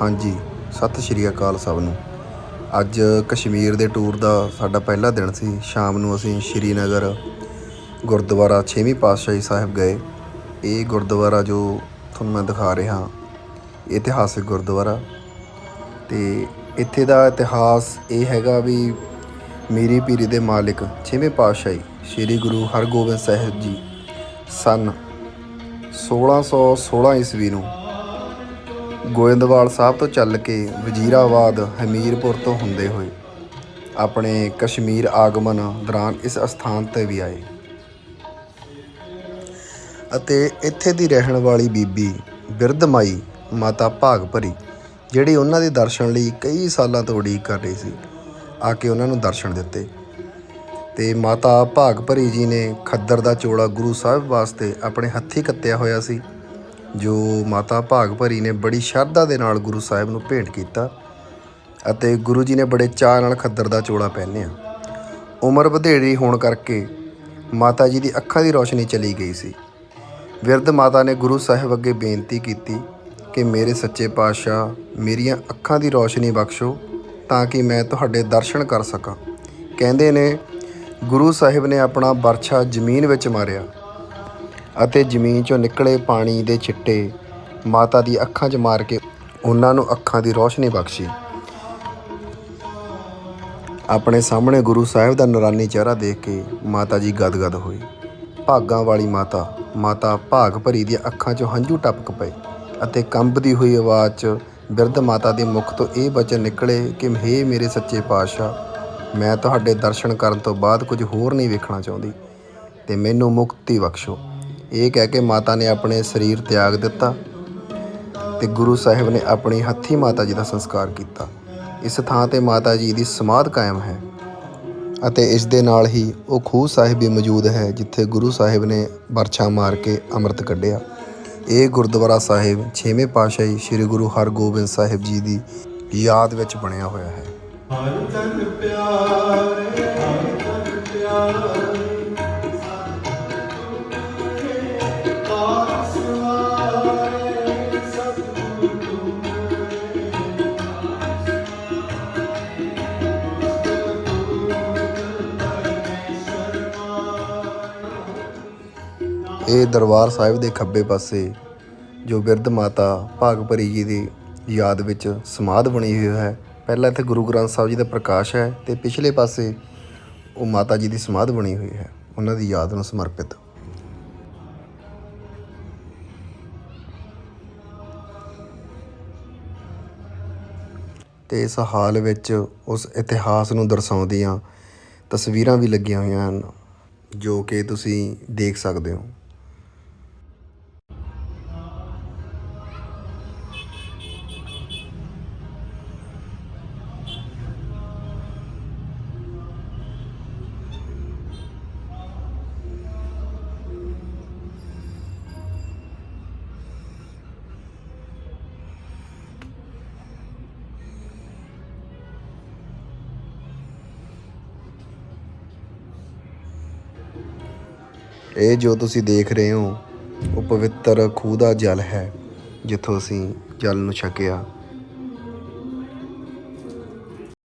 ਹਾਂਜੀ, ਸਤਿ ਸ਼੍ਰੀ ਅਕਾਲ ਸਭ ਨੂੰ। ਅੱਜ ਕਸ਼ਮੀਰ ਦੇ ਟੂਰ ਦਾ ਸਾਡਾ ਪਹਿਲਾ ਦਿਨ ਸੀ। ਸ਼ਾਮ ਨੂੰ ਅਸੀਂ ਸ਼੍ਰੀਨਗਰ ਗੁਰਦੁਆਰਾ ਛੇਵੀਂ ਪਾਤਸ਼ਾਹੀ ਸਾਹਿਬ ਗਏ। ਇਹ ਗੁਰਦੁਆਰਾ ਜੋ ਤੁਹਾਨੂੰ ਮੈਂ ਦਿਖਾ ਰਿਹਾ, ਇਤਿਹਾਸਿਕ ਗੁਰਦੁਆਰਾ। ਤੇ ਇੱਥੇ ਦਾ ਇਤਿਹਾਸ ਇਹ ਹੈਗਾ ਵੀ ਮੀਰੀ ਪੀਰੀ ਦੇ ਮਾਲਿਕ ਛੇਵੇਂ ਪਾਤਸ਼ਾਹੀ ਸ੍ਰੀ ਗੁਰੂ ਹਰਗੋਬਿੰਦ ਸਾਹਿਬ ਜੀ ਸਨ 1616 ਈਸਵੀ ਨੂੰ ਗੋਇੰਦਵਾਲ ਸਾਹਿਬ ਤੋਂ ਚੱਲ ਕੇ ਵਜ਼ੀਰਾਬਾਦ, ਹਮੀਰਪੁਰ ਤੋਂ ਹੁੰਦੇ ਹੋਏ ਆਪਣੇ ਕਸ਼ਮੀਰ ਆਗਮਨ ਦੌਰਾਨ ਇਸ ਅਸਥਾਨ ਤੇ ਵੀ ਆਏ। ਅਤੇ ਇੱਥੇ ਦੀ ਰਹਿਣ ਵਾਲੀ ਬੀਬੀ ਬਿਰਧ ਮਾਈ ਮਾਤਾ ਭਾਗ ਭਰੀ ਜਿਹੜੀ ਉਹਨਾਂ ਦੇ ਦਰਸ਼ਨ ਲਈ ਕਈ ਸਾਲਾਂ ਤੋਂ ਉਡੀਕ ਕਰ ਰਹੀ ਸੀ, ਆ ਕੇ ਉਹਨਾਂ ਨੂੰ ਦਰਸ਼ਨ ਦਿੱਤੇ। ਤੇ ਮਾਤਾ ਭਾਗ ਭਰੀ ਜੀ ਨੇ ਖੱਦਰ ਦਾ ਚੋਲਾ ਗੁਰੂ ਸਾਹਿਬ ਵਾਸਤੇ ਆਪਣੇ ਹੱਥੀਂ ਕੱਤਿਆ ਹੋਇਆ ਸੀ। ਜੋ ਮਾਤਾ ਭਾਗ ਭਰੀ ਨੇ ਬੜੀ ਸ਼ਰਧਾ ਦੇ ਨਾਲ ਗੁਰੂ ਸਾਹਿਬ ਨੂੰ ਭੇਂਟ ਕੀਤਾ ਅਤੇ ਗੁਰੂ ਜੀ ਨੇ ਬੜੇ ਚਾਅ ਨਾਲ ਖੱਦਰ ਦਾ ਚੋਲਾ ਪਹਿਨਿਆ। ਉਮਰ ਵਧੇਰੀ ਹੋਣ ਕਰਕੇ ਮਾਤਾ ਜੀ ਦੀ ਅੱਖਾਂ ਦੀ ਰੋਸ਼ਨੀ ਚਲੀ ਗਈ ਸੀ। ਵਿਰਧ ਮਾਤਾ ਨੇ ਗੁਰੂ ਸਾਹਿਬ ਅੱਗੇ ਬੇਨਤੀ ਕੀਤੀ ਕਿ ਮੇਰੇ ਸੱਚੇ ਪਾਤਸ਼ਾਹ, ਮੇਰੀਆਂ ਅੱਖਾਂ ਦੀ ਰੋਸ਼ਨੀ ਬਖਸ਼ੋ ਤਾਂ ਕਿ ਮੈਂ ਤੁਹਾਡੇ ਦਰਸ਼ਨ ਕਰ ਸਕਾਂ। ਕਹਿੰਦੇ ਨੇ, ਗੁਰੂ ਸਾਹਿਬ ਨੇ ਆਪਣਾ ਬਰਛਾ ਜ਼ਮੀਨ ਵਿੱਚ ਮਾਰਿਆ। ਅਤੇ ਜ਼ਮੀਨ 'ਚੋਂ ਨਿਕਲੇ ਪਾਣੀ ਦੇ ਛਿੱਟੇ ਮਾਤਾ ਦੀ ਅੱਖਾਂ 'ਚ ਮਾਰ ਕੇ ਉਹਨਾਂ ਨੂੰ ਅੱਖਾਂ ਦੀ ਰੋਸ਼ਨੀ ਬਖਸ਼ੀ। ਆਪਣੇ ਸਾਹਮਣੇ ਗੁਰੂ ਸਾਹਿਬ ਦਾ ਨੂਰਾਨੀ ਚਿਹਰਾ ਦੇਖ ਕੇ ਮਾਤਾ ਜੀ ਗਦਗਦ ਹੋਈ ਭਾਗਾਂ ਵਾਲੀ ਮਾਤਾ ਮਾਤਾ ਭਾਗ ਭਰੀ ਦੀਆਂ ਅੱਖਾਂ 'ਚੋਂ ਹੰਝੂ ਟਪਕ ਪਏ ਅਤੇ ਕੰਬਦੀ ਹੋਈ ਆਵਾਜ਼ 'ਚ ਬਿਰਧ ਮਾਤਾ ਦੇ ਮੁਖ ਤੋਂ ਇਹ ਬਚਨ ਨਿਕਲੇ ਕਿ, ਹੇ ਮੇਰੇ ਸੱਚੇ ਪਾਤਸ਼ਾਹ, ਮੈਂ ਤੁਹਾਡੇ ਦਰਸ਼ਨ ਕਰਨ ਤੋਂ ਬਾਅਦ ਕੁਝ ਹੋਰ ਨਹੀਂ ਵੇਖਣਾ ਚਾਹੁੰਦੀ ਤੇ ਮੈਨੂੰ ਮੁਕਤੀ ਬਖਸ਼ੋ। ਇਹ ਕਹਿ ਕੇ ਮਾਤਾ ਨੇ ਆਪਣੇ ਸਰੀਰ ਤਿਆਗ ਦਿੱਤਾ ਤੇ ਗੁਰੂ ਸਾਹਿਬ ਨੇ ਆਪਣੀ ਹੱਥੀ ਮਾਤਾ ਜੀ ਦਾ ਸੰਸਕਾਰ ਕੀਤਾ। ਇਸ ਥਾਂ ਤੇ ਮਾਤਾ ਜੀ ਦੀ ਸਮਾਧ ਕਾਇਮ ਹੈ ਅਤੇ ਇਸ ਦੇ ਨਾਲ ਹੀ ਉਹ ਖੂਹ ਸਾਹਿਬ ਵੀ ਮੌਜੂਦ ਹੈ, ਜਿੱਥੇ ਗੁਰੂ ਸਾਹਿਬ ਨੇ ਬਰਛਾ ਮਾਰ ਕੇ ਅੰਮ੍ਰਿਤ ਕੱਢਿਆ। ਇਹ ਗੁਰਦੁਆਰਾ ਸਾਹਿਬ 6ਵੇਂ ਪਾਤਸ਼ਾਹੀ ਸ੍ਰੀ ਗੁਰੂ ਹਰਗੋਬਿੰਦ ਸਾਹਿਬ ਜੀ ਦੀ ਯਾਦ ਵਿੱਚ ਬਣਿਆ ਹੋਇਆ ਹੈ। ਹਰ ਤਨ ਪਿਆਰੇ ਇਹ ਦਰਬਾਰ ਸਾਹਿਬ ਦੇ ਖੱਬੇ ਪਾਸੇ ਜੋ ਬਿਰਧ ਮਾਤਾ ਭਾਗ ਭਰੀ ਜੀ ਦੀ ਯਾਦ ਵਿੱਚ ਸਮਾਧ ਬਣੀ ਹੋਈ ਹੈ। ਪਹਿਲਾਂ ਇੱਥੇ ਗੁਰੂ ਗ੍ਰੰਥ ਸਾਹਿਬ ਜੀ ਦਾ ਪ੍ਰਕਾਸ਼ ਹੈ ਤੇ ਪਿਛਲੇ ਪਾਸੇ ਉਹ ਮਾਤਾ ਜੀ ਦੀ ਸਮਾਧ ਬਣੀ ਹੋਈ ਹੈ। ਉਹਨਾਂ ਦੀ ਯਾਦ ਨੂੰ ਸਮਰਪਿਤ। ਤੇ ਇਸ ਹਾਲ ਵਿੱਚ ਉਸ ਇਤਿਹਾਸ ਨੂੰ ਦਰਸਾਉਂਦੀਆਂ ਤਸਵੀਰਾਂ ਵੀ ਲੱਗੀਆਂ ਹੋਈਆਂ ਹਨ, ਜੋ ਕਿ ਤੁਸੀਂ ਦੇਖ ਸਕਦੇ ਹੋ। ਇਹ ਜੋ ਤੁਸੀਂ ਦੇਖ ਰਹੇ ਹੋ, ਉਹ ਪਵਿੱਤਰ ਖੂਹ ਦਾ ਜਲ ਹੈ, ਜਿੱਥੋਂ ਅਸੀਂ ਜਲ ਨੂੰ ਛਕਿਆ।